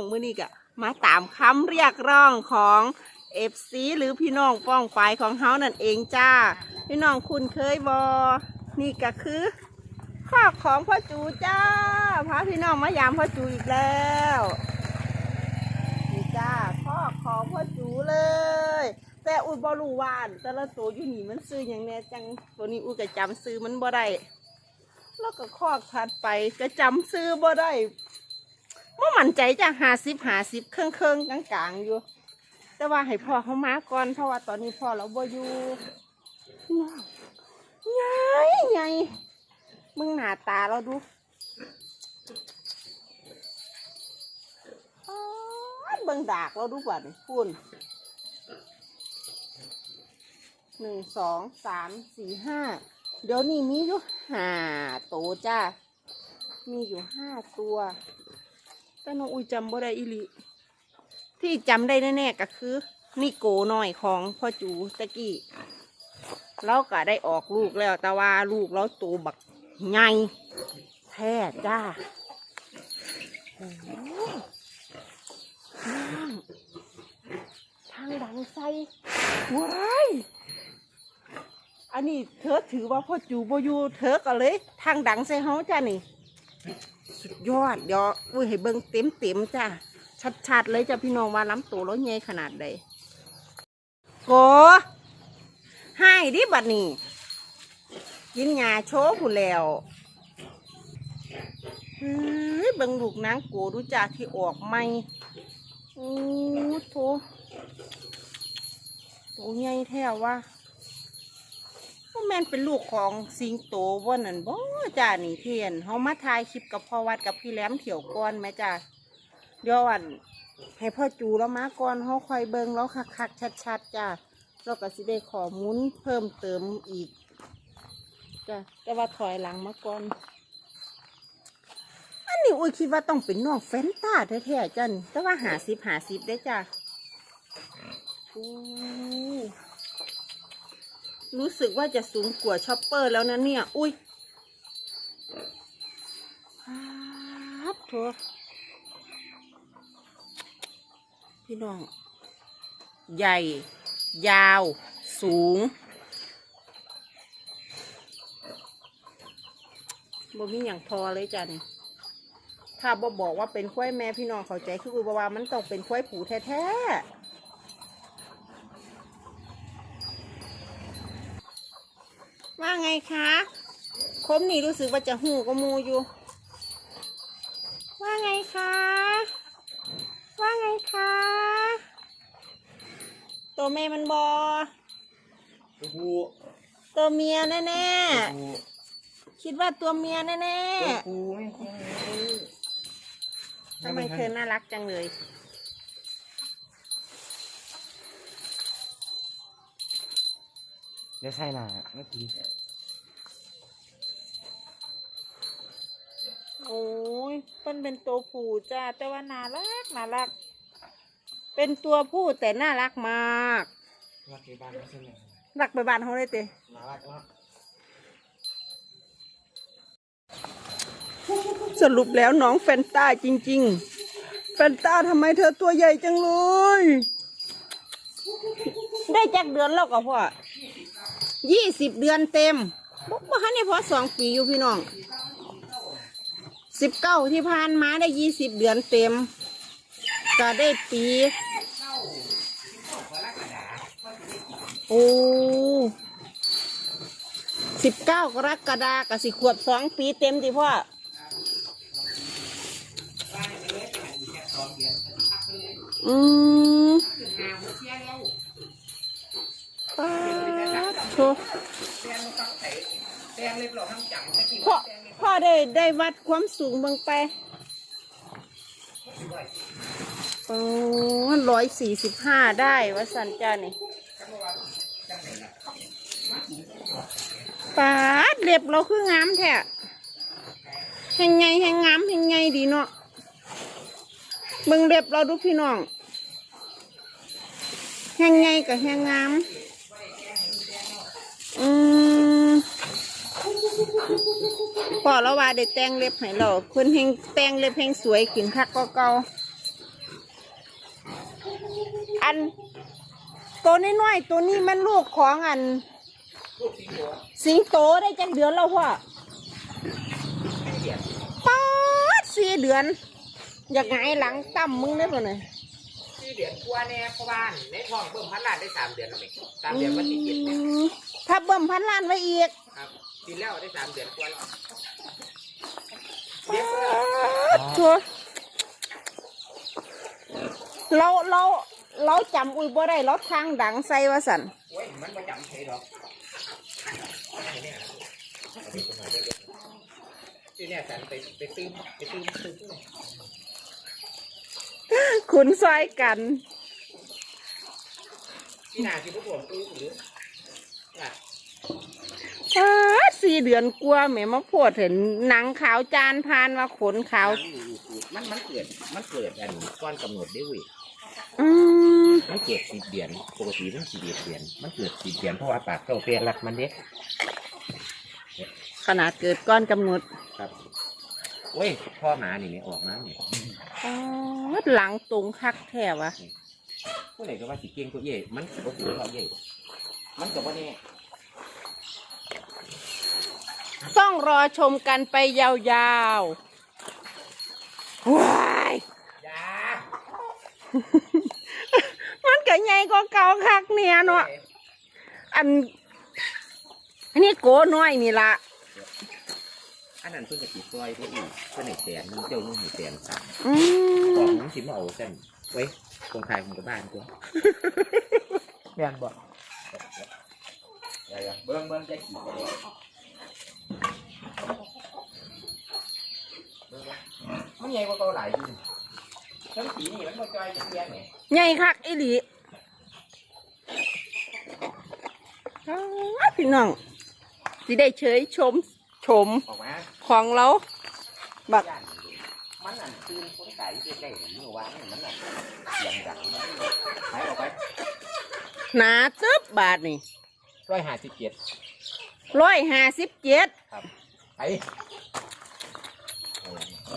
องมือนี้กะมาตามคำเรียกร้องของเอฟซีหรือพี่น้องป้องปายของเฮานั่นเองจ้า พี่น้องคุณเคยบอนี่ก็คือข้อของพ่อจูจ้าพาพี่น้องมายามพ่อจูอีกแล้วนี่จ้าข้อของพ่อจูเลย แต่อุยบอลูวานแต่ละตัวอยู่นี่มันซื้ออย่างแน่จังตัวนี้อุยก็จำซื้อมันบ่ได้แล้วก็ข้อถัดไปก็จำซื้อบ่ได้ เมื่มั่นใจจะหาสิบหาสิบเครื่องเครื่องๆกลางอยู่ แต่ว่าให้พ่อเขามาก่อนเพราะว่าตอนนี้พ่อเราบ่อยู่ใหญ่ใหญ่มึงหน้าตาเราดูเบิ่งดากเราดูก่อนคุณหนึ่งสองสามสี่ห้าเดี๋ยวนี้มีอยู่ห้าตัวจ้า มีอยู่ห้าตัว แต่น้องอุ้ยจำบ่ได้อีลีที่จำได้แน่ๆก็คือนี่โกหน่อยของพ่อจูตะกี้เราก็ได้ออกลูกแล้ว แต่ว่าลูกเราโตบักใหญ่แท้จ้าทางดังใส่ว้ายอันนี้เธอถือว่าพ่อจูบอยู่เธอก็เลย ทางดังใส่เฮาจ้านี่ สุดยอด เดี๋ยวอุ้ยให้เบิ่งเต็มเต็มจ้าชัดๆเลยจ้าพี่น้องว่าล้ำตัวแล้วใหญ่ขนาดใดโกให้ดิบัดนี้ กินยาโชว์ผู้นแล้วเฮ้ยเบิ่งลูกนางโกดูจ้าที่ออกใหม่โอ้โถตัวใหญ่แท้ว่า ว่าแม่นเป็นลูกของสิงโตว่านั่นบ่จ้านี่เทียนเฮามาถ่ายคลิปกับพ่อวัดกับพี่แหลมเถี่ยวก่อนไหมจ้าเดี๋ยวอันให้พ่อจูแล้วมาก่อนเฮาคอยเบิงแล้วคักๆชัดๆจ้าเราก็สิได้ขอมูลเพิ่มเติมอีกจ้าแต่ว่าถอยหลังมาก่อน อันนี้อุ้ยคิดว่าต้องเป็นน้องแฟนตาแท้ๆจ้าแต่ว่าหาสิบหาสิบได้จ้าอู้ รู้สึกว่าจะสูงกว่าช็อปเปอร์แล้วนะเนี่ย อุ้ยครับโถพี่น้อง ใหญ่ ยาว สูงบ่มีอย่างพอเลยจ้ะนี่ถ้าบ่บอกว่าเป็นควายแม่พี่น้องเข้าใจคืออุบว่ามันต้องเป็นควายผูแท้ๆ ว่าไงคะคมนี่รู้สึกว่าจะหูก็มูอยู่ ว่าไงคะ ว่าไงคะ ตัวแม่มันบอตัวผู้ตัวเมียแน่ตัวผู้ๆคิดว่าตัวเมียแน่ตัวผู้ไม่ใช่ๆทำไมเธอน่ารักจังเลยเดี๋ยวใช่น่ะเมื่อกี้ โอ้ยมันเป็นตัวผู้จ้าแต่ว่าน่ารักน่ารัก เป็นตัวผู้แต่น่ารักมากรักในบ้านไม่ใช่ไหมรักไปบ้านเขาเลยเตะน่ารักมากสรุปแล้วน้องแฟนต้าจริง ๆ แฟนต้าทำไมเธอตัวใหญ่จังเลย ได้จักเดือนแล้วก็พ่อยี่สิบเดือนเต็มบ่ฮันนี่พอสองปีอยู่พี่น้อง สิบเก้าที่ผ่านมาได้ยี่สิบเดือนเต็ม ก็ได้ปี โอ้สิบเก้ากรกฎากับสิขวบสองปีเต็มดิพ่ออืมป้าโถพ่อ อได้ได้วัดความสูงเบิ่งไปโอ้ร้อยสี่สิบห้าได้ว่าสันจ้านี่ปาดเล็บเราคืองามแท้แหงไงแหงงามแหงไงดีเนาะมึงเล็บเราดูพี่น้องแหงไงกับแหงงามอืม พอแล้วว่าได้แต่งเล็บให้เราคนแห้งแต่งเล็บแห้งสวยขึ้นคักก็เก่าอันตัวน้อยๆตัวนี้มันลูกของอันลูกสีหัวสิงโตได้จักเดือนแล้วพ่อไม่เดียดป๊าดสี่เดือน อยากไงายหลังตั้มมึงได้ป่ะเนี่ยสี่เดือนกว่าแน่เพราะว่าในท้องเบิ่มพันล้านได้สามเดือนแล้วไหมสามเดือนวันที่เจ็ดเนี่ยอืมถ้าเบิ่มพันล้านไว้อีกครับ กินแล้วได้สามเดือนกว่าแล้วป๊าดชัวเราเราเราจำอุ้ยบ่ได้เราทางดังใส่ว่าสันโอ้ยมันประจำใช่ดอกเนี่ยเอาไปคนหน่อยเด้อที่เนี่ยสันไปไปตื้มไปตื้มตื้มตื้มขุนซอยกันที่นาคือผู้ป่วยตื้มหรืออะป๊าด สี่เดือนกลัวาแหม่มาโพดเห็นหนังขาวจานพานว่าขนขาว มันมันเกิด มันเกิดอันก้อนกำหนดได้เว้ยอืมมันเกิดสิบเดือนปกติมันสิบเอ็ดเดือน มันเกิดสิบเดือนเพราะว่าปากเจ้าเปียรักมันเด็กขนาดเกิดก้อนกำหนดครับเว้ยพ่อหมานี่เนี่ยออกมาเนี่ยป๊าดหลังตรงคักแท้วะผู้ใดก็ว่าสิเก่งตัวเย่มันสิบ่ถือเขาเย่มันก็บ่แน่ ต้องรอชมกันไปยาวๆว้ายยามันก็ใหญ่กว่าเก่าคักเนี่ยเนาะอัน อันนี้โกน้อยนี่ละอันนั้นเพิ่งจะติดปล่อยไปอีกเพิ่นให้แสนหนึงเจ้ามึงให้แสนสามอืขอมงมึงสิมาเอากันไว้คงขายของกับบ้านตัวแม่นบ่อย่าๆเบิ่งเบิ่งใจขี้บ่ได้เบิ่งๆมัน ใหญ่กว่าเก่าหลายอยู่ทั้งสีนี่มันบ่จอยจะเพี้ยนไงใหญ่คักอีหลีอ้าวพี่น้องสิได้เฉยชม ชมออกมาของเรา บัก ย่านมันอันตื่นคนไก่เฮ็ดได้เมื่อวานนี่มันอันเสียงดังหายออกไปหนาตึบบาทนี่ร้อยห้าสิบเจ็ดร้อยห้าสิบเจ็ดครับไปโอ้ด เ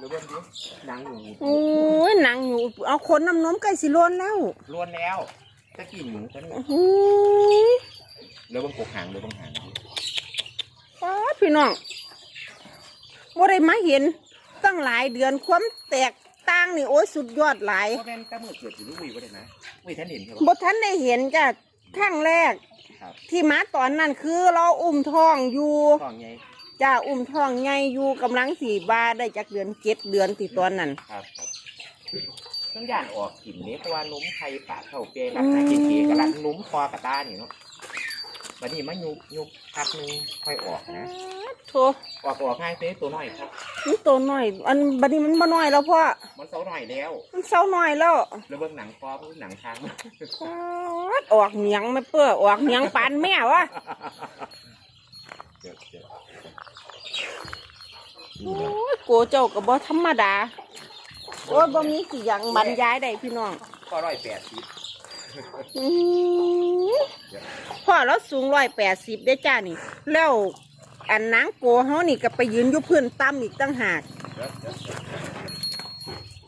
ดี๋ยวเบิ่งดิหนังอยู่โอ้ยหนังอยู่ เอาคนน้ำนมใกล้สิล้นแล้วล้วนแล้วตะกี้หนูกันโอ้ยเดี๋ยวเบิ่งกกหางเดี๋ยวเบิ่งหางดิป๊าดพี่น้องว่าได้มาเห็น ตั้งหลายเดือนความแตกต่างนี่โอ้ยสุดยอดหลายเพราะแม่นตะมือเกิดอยู่ลูกวิวบ่ได้นะวิท่านเห็นใช่ปะบท่านได้เห็นจ้ะครั้งแรกครับที่มาตอนนั้นคือเราอุ้มท้องอยู่ท้องไง จ้าอุ้มท้องใหญ่อยู่กำลังสี่บาได้จากเดือนเจ็ดเดือนติดตอนนั้น ครับครับต้องย่านออกกลิ่นนี้เพราะว่านุ่มไข่ปากเข้าเปรย์รักหาเก๋ๆกับรักนุ่มคอกระตานี่เนาะบัดนี้มายุบยุบพักหนึงค่อยออกนะ โถออกออกง่ายเต้ตัวน้อยครับ มันตัวน้อย อันบัดนี้มันมาน้อยแล้วพ่อ มันเสาหน่อยแล้ว มันเศร้าน้อยแล้วแล้วเบิ่งหนังคอเบิ่งหนังทางป๊าดออกเหนียงไม่เปื้อออกเหนียงปานแม่วะ เดี๋ยวเดี๋ยว โอ้ยโกเจ้ากับบ่ธรรมดา โอ้ยบ่มีสิหยังบรรยายได้พี่น้องก็ร้อยแปดสิบอื้อหือพ่อเราสูงร้อยแปดสิบได้จ้านี่ แล้วอันนางโกเฮานี่ก็ไปยืนอยู่พื้นต่ำอีกตั้งหากเดี๋ยวเดี๋ยวเดี๋ยว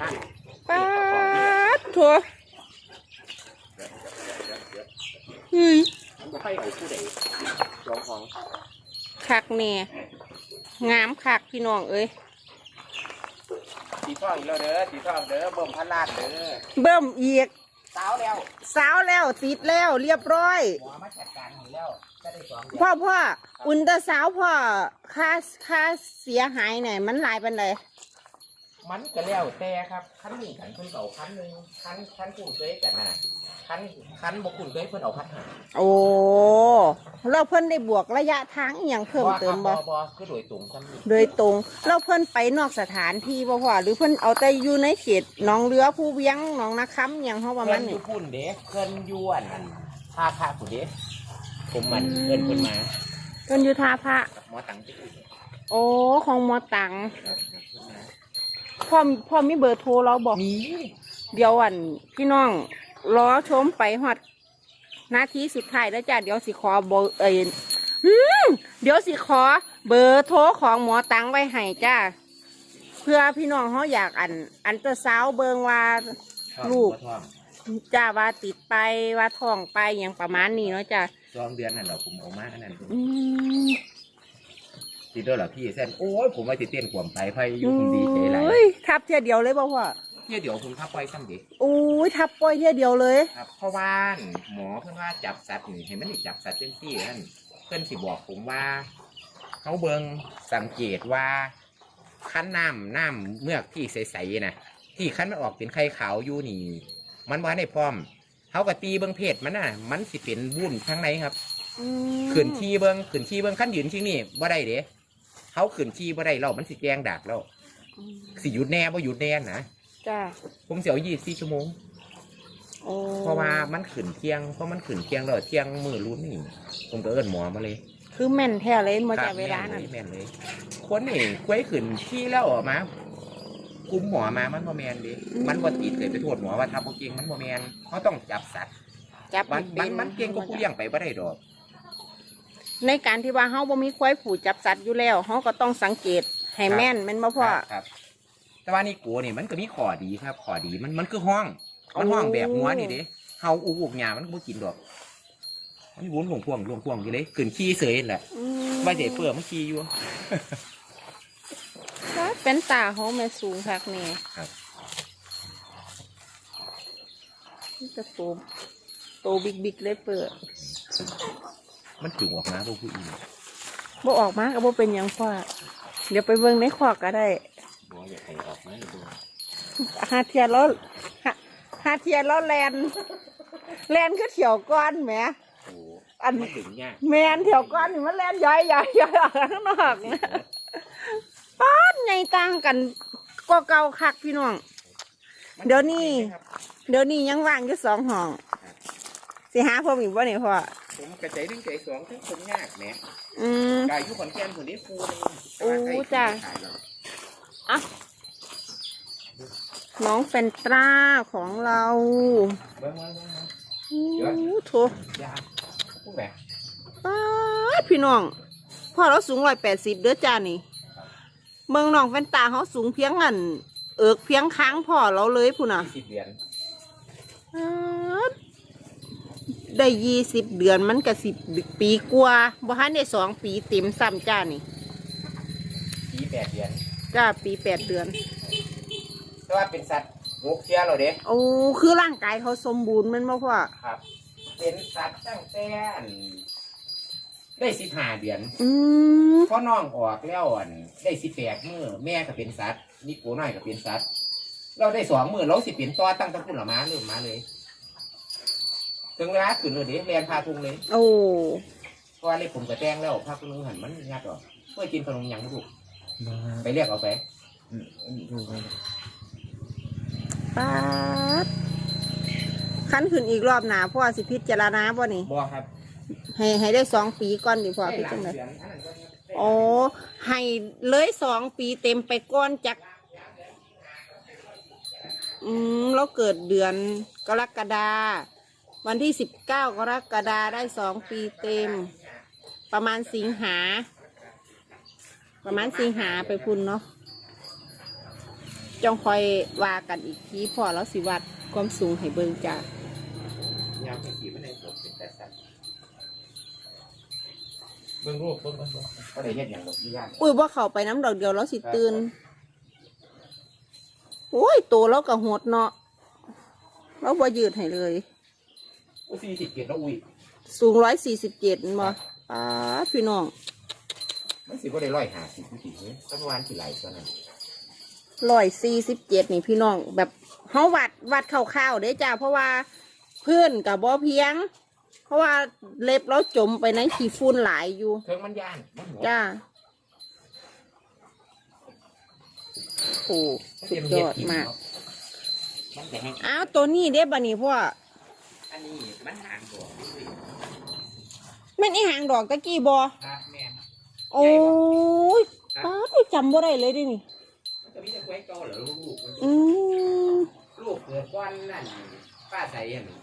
นั่นป๊าดทัวเดี๋ยวเดี๋ยวเดี๋ยวเฮ้ยมันจะไปเอาผู้ใดจองของคักแน่ งามคักพี่น้องเอ้ยสีทองอีกแล้วเด้อสีทองเด้อเบิ่มพันลาดเด้อเบิ่มอีกสาวแล้วสาวแล้วติดแล้วเรียบร้อยหมอมาจัดการให้แล้วจะได้สองเดือนพ่อพ่ออุนเตอร์สาวพ่อค่าค่าเสียหายเนี่ยมันหลายเป็นไดมันก็แล้วแต่ครับคันนี้ขันเพิ่นเอาคันหนึงคันคันคุ้นเคยกันน่ะ คันคันบ่คุ้นเคยเพิ่นเอาคันหาโอ้เราเพิ่นได้บวกระยะทางอหย่างเพิ่มเติมบ่บ่บ่คือโดยตรงคันนี้โดยตรงเราเพิ่นไปนอกสถานที่บ่พ่อหรือเพิ่นเอาแต่อยู่ในเขตหนองเรือผู้เวียงหนองนาคำอหย่างเฮาประมาเพิ่ณนอนี้ยู่พุ่นเด้เพิ่นอยู่อันนั้นท่าพระพุ่นเด้ผมมันเพิ่นเพิ่นมาเพิ่นอยู่ท่าพระ หมอตังที่อื่นโอ้ของหมอตังครับครับเพิ่นมาพ่อพ่อมีเบอร์โทรเราบอกมีเดี๋ยวอันพี่น้อง รอชมไปฮอดนาทีสุดท้ายแล้วจ้ะเดี๋ยวสิขอเบอร์เอ้ยอืมเดี๋ยวสิขอ เบอร์โทรของหมอตังไว้ให้จ้าเพื่อพี่น้องเขาอยากอัน อันเตอร์ซาวด์เบิงว่าท้องลูกบ่ท้องจ้าว่าติดไปว่าท้องไปอย่างประมาณนี้เนาะจ้าสองเดือนนั่นแหละผมเออกมาอันนั้นอืมติดด้วยเหรอพี่เส้นโอ้ยผมว่าติเต้นขวมไปไฟอยู่ผมดีใจหลายโอ้ยทับเทียเดียวเลยบ่พ่อ เนี่ยเดี๋ยวผมทับปล่อยซ้ำเด็กโอ้ยทับปล่อยเทียเดียวเลย ครับเพราะว่าหมอเพิ่นว่าจับสัตว์นี่เห็นมันนี่จับสัตว์เจ้าที่นั่นเพิ่นสิบอกผมว่า เขาเบิงสังเกตว่าคั้นน้ำน้ำเมือกที่ใสๆนะที่คั้นมันออกเป็นไข่ขาวอยู่นี่ มันว่าในพร้อมเขาก็ตีเบิงเพศมันน่ะ มันสิเป็นบุ่นข้างในครับอืมขืนขี้เบิงขืนขี้เบิงขั้นยืนที่นี่บ่ได้เด้เขาขืนขี้บ่ได้เรามันสิแจงดักแล้วอืมสิหยุดแน่บ่หยุดแน่นะ จ้าผมเสียวยี่สี่ชั่วโมง โอ้เพราะว่ามันขืนเที่ยงเพราะมันขืนเที่ยงแล้วเที่ยงมือรุ่นนี่ผมก็เอิ้นหมอมาเลยคือแม่นแท้เลยมาจากครับเวลานั้นแม่นเลยแม่นเลยคนนี่ควยขืนขี้แล้วออกมาคุมหมอมามันบ่แมนเดิมันบ่ติดเลยไปโทษหมอว่าทับบ่เก่งมันบ่แมนเขาต้องจับสัตว์จับมันให้มันมันเก่งกว่าผู้เลี้ยงไปบ่ได้ดอก ในการที่ว่าเฮาบ่มีควายผูจับสัตว์อยู่แล้วเฮาก็ต้องสังเกตให้แม่นแม่นบ่พ่อครับครับ แต่ว่านี่กูนี่มันก็มีข้อดีครับข้อดีมันมันคือห้องมันห้องแบบงัวนี่เด้เฮาอุกอุกหยามันก็บ่กินดอก มันวนหลวงพวงหลวงพวงอยู่เลยขึ้นขี้เสยนั่นแหละอืมว่าเด็เปื่อมันขี้อยู่ครับเป็นตาเขาแม่สูงคักนี่ครับนี่จะโตโตบิ๊กบิ๊กๆเลยเปิดมันจุงออกมาพวกผู้อีบ่ออกมาก็บ่เป็นหยังพ่อเดี๋ยวไปเบิ่งในขอกก็ได้บอก อยากให้ออกมาดูหาเทียนแล้วหาหาเทียนแล้วแลนแลนคือเถียวก้อนแหม โอ้อัน มันถึงยากแมนเถียวก้อนนี่มันแลนย้อยย้อยย้อยออกข้างนอกนะป้านใหญ่ต่างกันก็เก่าคักพี่น้อง เดี๋ยวนี้ เดี๋ยวนี้ยังว่างอยู่สองห้องสิหาพ่ออีกบ่เนี่ยพ่อผมกระจายหนึ่งใจสองทั้งคนยากแหมอืม กายอยู่ขอนแก่นคนนี้ฟูนึงโอ้จ้ะอ่ะน้องแฟนตราของเราเบิ้งเบิ้งเบิ้งโอ้โถยาผู้แบกป้าดพี่น้องพ่อเราสูงร้อยแปดสิบเด้อจ้านี่ เมืองน้องแฟนตาเขาสูงเพียงอัน เอิกเพียงค้างพ่อเราเลยพุ่นน่ะยี่สิบเหรียญป๊าดได้ยี่สิบเดือนมันก็สิบปีกว่าบ่ทันได้สองปีเต็มซ้ำจ้านี่ปีแปดเหรียญ จ้าปีแปดเดือน แต่ว่าเป็นสัตว์งกเสียเราเด้โอ้คือร่างกายเขาสมบูรณ์แมันบ่พ่อครับ เป็นสัตว์ตั้งแต่อันได้สิบห้าเดือนอืมพอน้องออกแล้วอันได้สิบแปดมือแม่ก็เป็นสัตว์นี่กูน้อยก็เป็นสัตว์ เราได้สองมือเราสิเป็นต่อตั้งแต่พุ่นละมาเริ่มมาเลยถึงเวลาขึ้นเลยเดิเรียนพาทุงเลยโอ้เพราะว่าเลยผมกระแตงแล้วพาคุณลุงหันมันยากหรอกเพื่อกินขนมหยังลูก ไปเรียกเอาไปป๊าดขั้นขึ้นอีกรอบหนาพ่อสิพิจารณาบ่นี่บอครับให้ให้ได้สองปีก่อนดิพ่อพิจารณาโอ้ให้เลยสองปีเต็มไปก้อนจักอืมแล้วเกิดเดือนกรกฎาวันที่สิบเก้ากรกฎาได้สองปีเต็ม ประมาณสิงหา ประมาณสิงหาไปพุ่นเนาะจงคอยว่ากันอีกทีพ่อแล้วสิวัดความสูงให้เบิ่งจ้ายามเป็นกี่ไม่ได้ตกเป็นแต่สัตว์เบิ่งรูปเบิ่งเบิ่งเบิ่งก็ได้เห็นอย่างดอกที่ย่านอุ้ยว่าเขาไปน้ำดอกเดียวแล้วสิตื่นโอ้ยโตแล้วก็หดเนาะแล้วบ่ยืดให้เลยโอ้สี่สิบเกียรแล้วอุ้ยสูงร้อยสี่สิบเจ็ดมาป้าดพี่น้อง มันสิก็ได้ร้อยห้าสิบวิธีนี้สักวันที่ไหลตอนนั้นร้อยสี่สิบเจ็ดนี่พี่น้องแบบเฮาวัดวัดคร่าวๆเด้จ้าเพราะว่าเพื่อนกับบ่เพียง เพราะว่าเล็บเราจมไปในขี้ฝุ่นหลายอยู่เครื่องมันย่านมันหัวจ้าโอ้สุดยอดมากมันแต่แห้งอ้าวตัวนี้เด้บันนี้พ่ออันนี้มันห่างตัวแม่นอีหางดอกตะกี้บอครับแม่น โอ้ยป้าดไม่จำบ่ได้เลยเดินี่มันจะมีแต่กล้วยเก่าเหรอลูกๆมันอืม ลูกเกิดวันนั่นป้าใส่อันนี้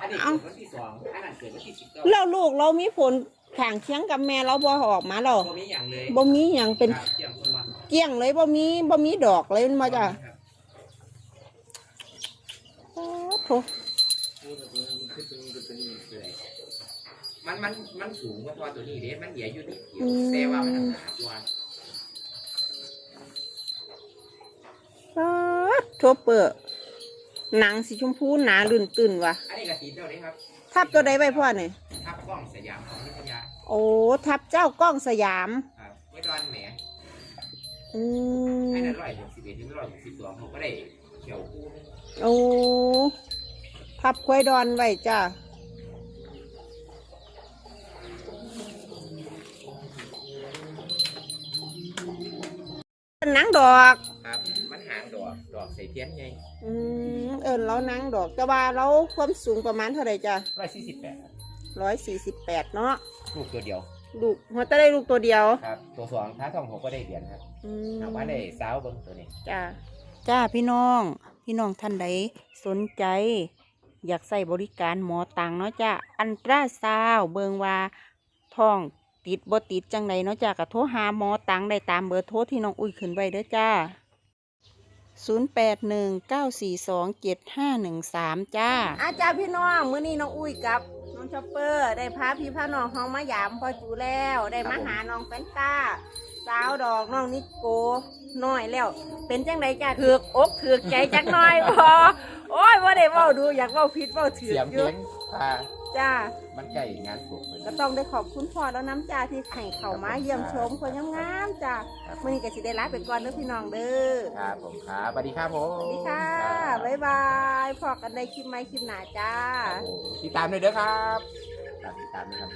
อันนี้เอ้าเกิดวันที่สองอันนั้นเกิดวันที่สิบเก้าแล้วลูกเรามีผลข้างเคียงกับแม่เราบ่ออกมาหรอบ่มีอย่างเลยบ่มีหยังเป็นครับเกี่ยงคนวันเกลี้ยงเลยบ่มีบ่มีดอกเลยมันมาจ้ะครับโท มันมันมันสูงกว่าตัวตัวนี้เด้มันเหยียอยู่นิดเดียวแต่ว่ามันหนาตัวป๊าดโทเปอร์หนังสีชมพูหนาลื่นตื่นว่ะ อันนี้ก็สีเดียวเลยครับ ทับตัวใดไว้พ่อเนี่ยทับกล้องสยามของวิทยาโอ้ทับเจ้ากล้องสยามครับไว้ดอนแหมอืให้มนั้นร้อยหกสิบเอ็ดถึงร้อยหกสิบสองเขาก็ได้เขียวคู่นึงโอ้ทับควายดอนไว้จ้า เป็นหนังดอก ครับมันหางดอกดอกใส่เทียนไงอืมเอิญเราหนังดอกแต่ว่าเราความสูงประมาณเท่าไหร่จ้ะร้อยสี่สิบแปดร้อยสี่สิบแปดเนาะลูกตัวเดียวลูกหัวจะได้ลูกตัวเดียวครับ ตัวสองท้าทองผมก็ได้เหรียญครับอืมเอาไว้ได้สาวเบิ้งตัวนี้จ้าจ้าพี่น้อง พี่น้องท่านใดสนใจ อยากใส่บริการหมอตังเนาะจ้าอันตราซาวด์เบิงว่าท้อง ติดบ่ติดจังไดเนาะจ้าก็โทรหาหมอตังได้ตามเบอร์โทรที่น้องอุ้ยขึ้นไว้เด้อจ้า 0819427513 จ้า อาจารย์พี่น้องมื้อนี้น้องอุ้ยกับน้องชอปเปอร์ได้พาพี่พาน้องเฮามายามพ่อจูแล้วได้มาหาน้องแฟนตาสาวดอกน้องนิโกน้อยแล้ว เป็นจังไดจ้าถือกอกถือกใจจักหน้อยพอโอ้ยว่าได้เว้าดูอยากเว้าผิดเว้าถือเสียงอเพลยู่ งพา จ้า มันใกล้งานปลุกเลยก็ต้องได้ขอบคุณพ่อแล้วน้ำจ้าที่ให้เข้ามาเยี่ยมชมคนงามๆจ้าครับมื้อนี้ก็สิได้ลาไปก่อนเด้อพี่น้องเด้อครับผมครับสวัสดีครับผมสวัสดีค่ะรับบ๊ายบายพอกันในคลิปใหม่คลิปหน้าจ้าครับผมติดตามด้วยเด้อครับครับติดตามด้วยครับ